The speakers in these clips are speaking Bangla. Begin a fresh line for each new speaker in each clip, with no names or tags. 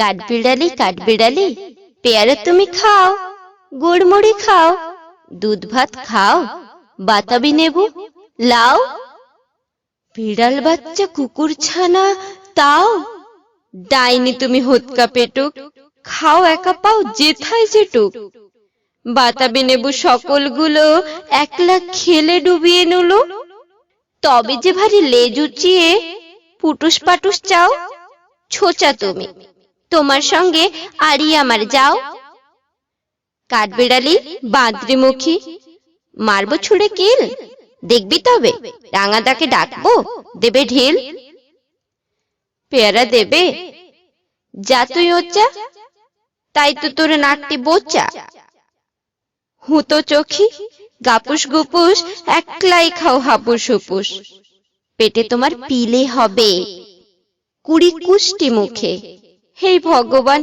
কাঠবিড়ালি কাঠবিড়ালি পেয়ারা তুমি খাও, গুড়মুড়ি খাও, দুধ ভাত খাও, বাতাবি নেবু, লাও। বিড়াল বাচ্চা কুকুর ছানা, তাও। ডাইনি তুমি হোৎকা পেটুক, খাও একা পাও যেথায় যেটুক। বাতাবি নেবু সকলগুলো একলা খেলে ডুবিয়ে নুলো। তবে যে ভারী লেজ উঁচিয়ে পুটুস পাটুস চাও, ছোচা তুমি। তোমার সঙ্গে আরই আমার যাও। কাঠবিড়ালি, বাদ্রিমুখী, মারবো ছুড়ে কিল। দেখবি তবে, রাঙাদাকে ডাকবো, দেবে ঢিল। পেয়ারা দেবে, যা তুই ওচ্চা তাই তো তোর নাকটি বোচা। হুতো চোখি, গাপুস গুপুস, একলাই খাও হাপুস হুপুস। পেটে তোমার পিলে হবে। কুড়ি কুষ্টি মুখে। হে ভগবান,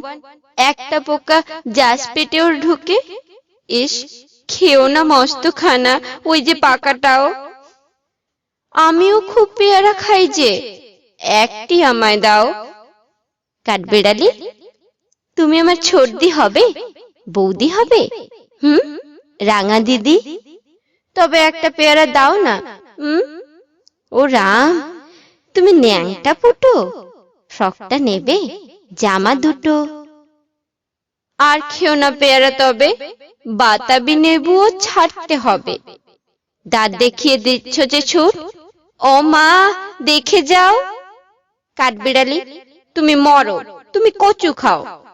একটা পোকা জাস পেটেও ঢুকে? ইস, খেও না মস্ত খানা ওই যে পাকাটাও। আমিও খুব পেয়ারা খাই যে, একটি আমায় দাও। কাঠবেড়ালি তুমি আমার ছোটদি হবে? বৌদি হবে? হুম? রাঙা দিদি? তবে একটা পেয়ারা দাও না, হুম? ও রাম, তুমি ন্যাংটা পুটো ফ্রকটা নেবে? জামা দুটো। আর খেও না পেয়ারা তবে, বাতাবি নেবুও ছাড়তে হবে। দাঁত দেখিয়ে দিচ্ছ যে ছুট। ও মা, দেখে যাও। কাঠবিড়ালি, তুমি মরো, তুমি কচু খাও।